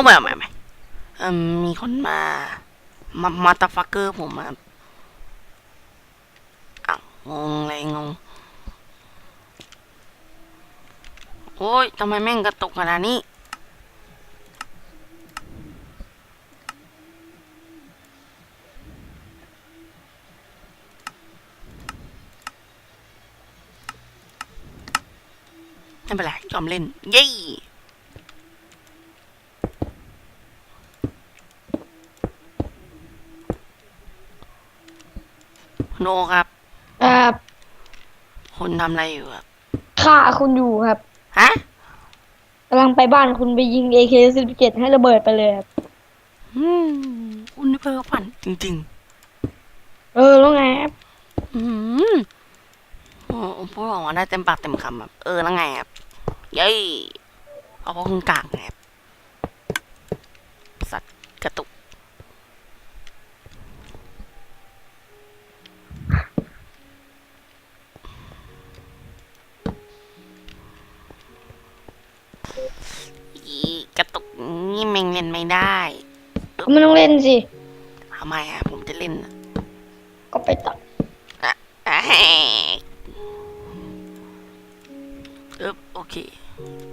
เอาใหม่เอาใหม่เอาใหม่มีคนมา มามาตาฟักเกอร์ผมมาอ้าวงงเลยงง โอ้ยทำไมแม่งกระตุกขนาดนี้ไม่เป็นไรยอมเล่น เย้ โนครับ ครับคุณทำอะไรอยู่ครับฆ่าคุณอยู่ครับฮะกำลังไปบ้านคุณไปยิง AK47 ให้ระเบิดไปเลยครับอืมคุณนี่เพ้อฝันจริง เออแล้วไงครับๆ อืมโอ้พูดออกมาได้เต็มปากเต็มคำแบบเออแล้วไงครับเย้เอาเพราะคุณกากไงครับสัตว์กระตุก ไม่ได้ก็ไม่ต้องเล่นสิทำไมอะ ผมจะเล่นอะก็ไปตัดอะเอ๊บโอเค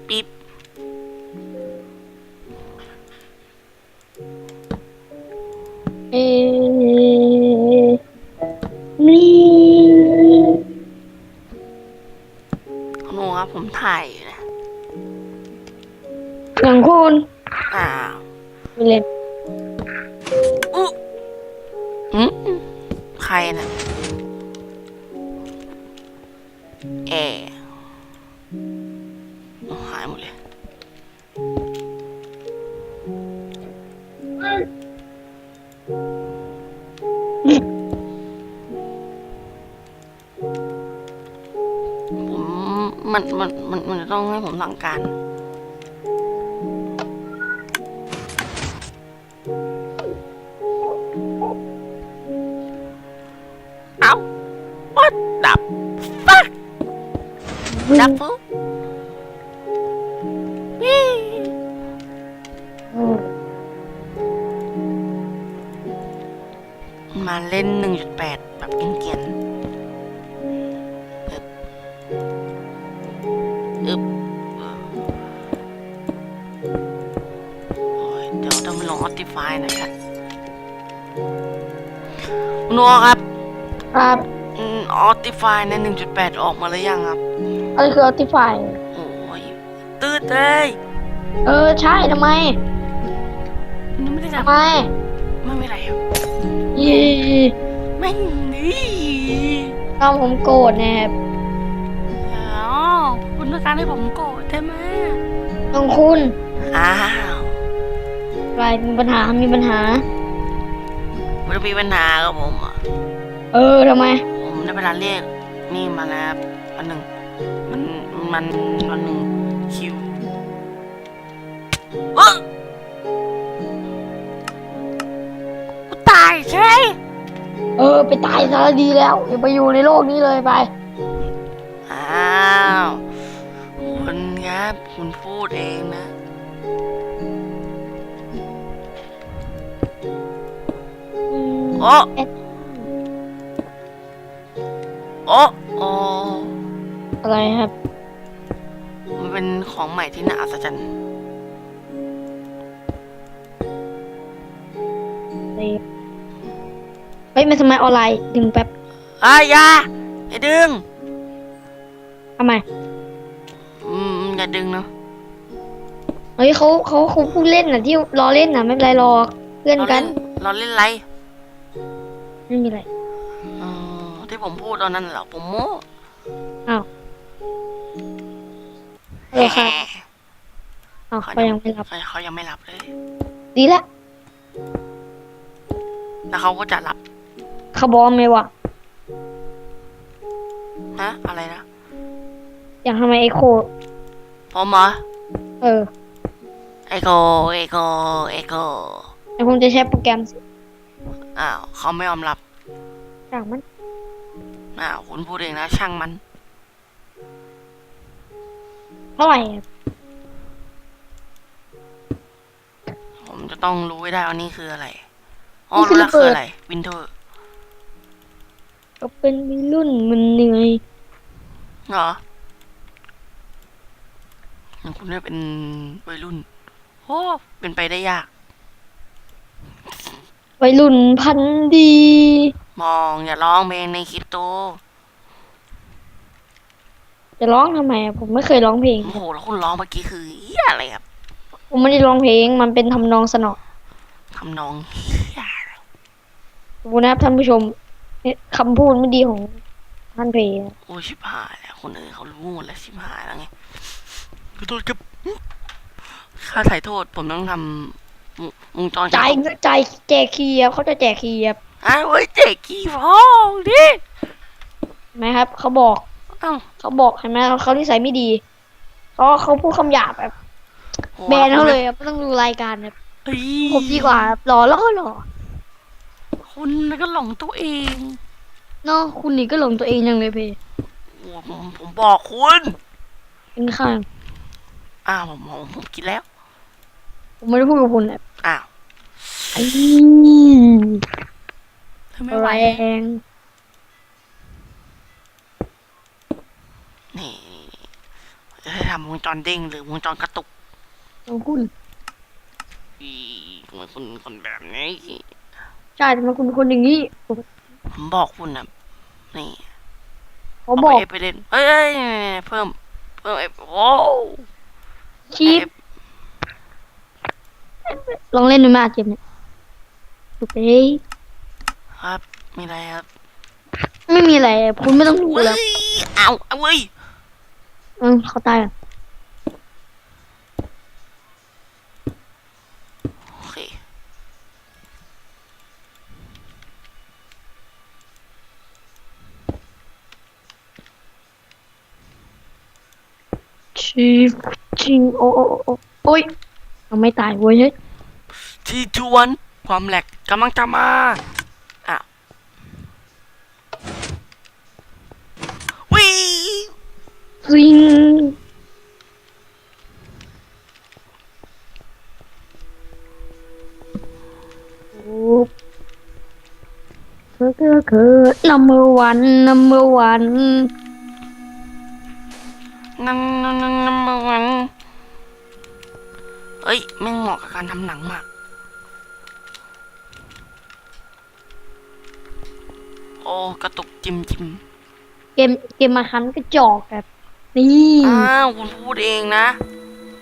ปิ๊บเอนี่คุณโนครับผมถ่ายอยู่นะหลังคุณ อ้าว ไม่เล่นอุ๊อืมใครนะเอเอาหายหมดเลย ผมมันมันมันมันจะต้องให้ผมสั่งการ วิ่ดังบฟูวี่อืมมาเล่น 1.8 แบบเกรียนๆอึบอึบโอ้ยเดี๋ยวต้องไปลอง Optify หนะครับคุณนัวครับ ครับออ Optify ใน 1.8 ออกมาหรือยังครับ อะไรคือ Optify โอ้ยตืดเลยเออใช่ทำไมนี่ไม่ได้ทำทำไมไม่เป็นไรครับยีไม่นี่ตอนผมโกรธนะครับอ๋อคุณต้องการให้ผมโกรธใช่ไหมต้องคุณอ้าวอะไรมีปัญหา มีปัญหา มันมีปัญหากับผมอะเออทำไมผมได้เวลาเรียกนี่มาแล้วอันหนึ่ง มันมันอันหนึ่งคิวเอ้อกูตายใช่ไหมเออ ไปตายซะดีแล้วอย่าไปอยู่ในโลกนี้เลยไป อ้าวคุณครับคุณพูดเองนะ โอ้ โอ้โอ้อะไรครับ มันเป็นของใหม่ที่น่าอัศจรรย์เฮ้ยมันสมัยออนไลน์ดึงแป๊บอายาอย่าดึง ทำไมอืมอย่าดึงเนาะเฮ้ยเขาเขาเขาพูดเล่นน่ะที่รอเล่นน่ะไม่เป็นไรหรอกเพื่อนเรากัเล่นนเราเล่นอะไรไม่มีอะไรเออที่ผมพูดตอนนั้นเหรอผมโม้อ้าวเออครับอ้าวเขาเขายังไม่รับ เขาเขายังไม่รับเลย ดีละแล้วเขาก็จะรับ เขาบอกไหมวะนะอะไรนะ อย่างทำไมไอโคผมเหรอเออเอโกเอโกเอโกไอคงจะใช้โปรแกรมสิอ้าวเขาไม่ยอมรับ จากมัน อ้าวคุณพูดเองนะ ช่างมัน เท่าไหร่อะจะต้องรู้ให้ได้ว่านี่คืออะไร อ๋อนี่คือรู้แล้วระเบิคือดอะไร วินเทอร์ ก็เป็นวัยรุ่นมันเหนื่อยเหรออย่างคุณเนี่ยเป็นวัยรุ่นโอ้เป็นไปได้ยาก วัยรุ่นพันธุ์ดี มองอย่าร้องเพลงในคลิปโต จะร้องทำไมอะผมไม่เคยร้องเพลง โอ้โหแล้วคุณร้องเมื่อกี้คือเหี้ยอะไรครับผมไม่ได้ร้องเพลง มันเป็นทำนองสนอทำนองเหี้ยขอบคุณนะครับท่านผู้ชมเนี่ยคำพูดไม่ดีของท่านเพลงโอ้ยชิบหายแล้วคนอื่นเขารู้หมดแล้วชิบหายแล้วไงขอโทษครับค่าถ่ายโทษผมต้องทำวงวงจรจ่ายจ่ายแจกคีย์ครับเขาจะแจกคีย์ครับอ้าวเว้ยเจ๊กี่ฟองดิเห็นไหมครับเขาบอกเอ้าเขาบอกเห็นไหมเขานิสัยไม่ดีเขาเขาพูดคำหยาบแบบโอ้แบนเขาเลยครับไม่ต้องดูรายการครับเฮ้ยผมดีกว่าครับหล่อแล้วก็หล่อคุณก็หลงตัวเองเนาะคุณนี่ก็หลงตัวเองยังเลยเพโอ้ผมผมบอกคุณกินข้าวอ้าวผมผมผมกินแล้ว ผมไม่ได้พูดกับคุณแบบอ้าวไอ้ทำไมแรไหวง นี่ จะให้ทำวงจรเด้งหรือวงจรกระตุกของคุณ อีทำไมคุณคนแบบนี้ใช่ทำไมคุณเป็นคนอย่างนี้ ผมบอกคุณนะนี่เขาบอก เาไปเล่นเอ้ยเอ้ยเพิ่ม เพิ่มเอฟโอ้ชีพลองเล่นดูไหมอาเจมเนี่ยโอเคครับ มีอะไรครับ ไม่มีอะไร คุณไม่ต้องดูเว้แล้ว ยเอาเอาเว้ยเออเขาตายอะโอเคชีฟจริงโอ้โอ้โอ้โอ้โอ้ยยังไม่ตายเว้ยเฮ้ย ทีทวนความแหลกกำลังจะมา เธอเธอเธอ number one number one นั่นนั่นนั่นนั่นมันเอ้ยแม่งเหมาะกับการทำหนังมาก โอ้ กระตุกจิมจิมเกมเกมมาคันกระจอกแบบนี่อ้าวคุณพูดเองนะ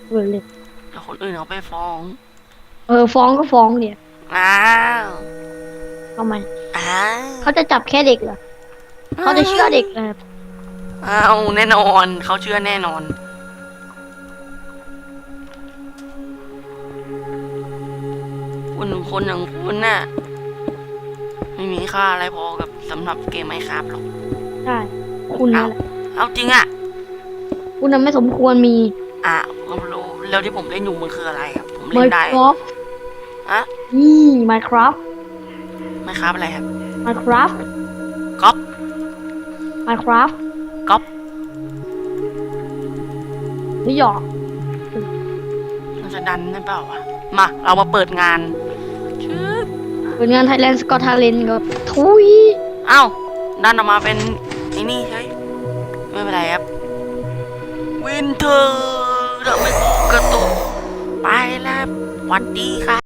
เออเลยแต่คนอื่นเขาไปฟ้อง เออฟ้องก็ฟ้องเนี่ยอ้าว ทำไมอ้าวเขาจะจับแค่เด็กเหรอเขาจะเชื่อเด็กเหรออ้าวแน่นอนเขาเชื่อแน่นอน คุณคนอย่างคุณน่ะ ไม่มีค่าอะไรพอกับสำหรับเกมไมครับหรอกใช่คุณนั่นแหละเอาจริงอะคุณน่ะไม่สมควรมี อะผมรู้แล้วที่ผมเล่นอยู่มันคืออะไรครับผมเล่นได้ Minecraft อะ นี่ Minecraft ไมครับอะไรครับ Minecraft ก๊อป Minecraft ก๊อปไม่หยอกมันจะดันได้เปล่าวะ มา เรามาเปิดงานชื่อเป็นงาน Thailand Got Talent ก็ทุยเอ้าดันออกมาเป็นไอ้นี่ใช่ไม่เป็นไรครับ วินเทอร์ทำไมกูกระตุกไปแล้วหวัดดีครับ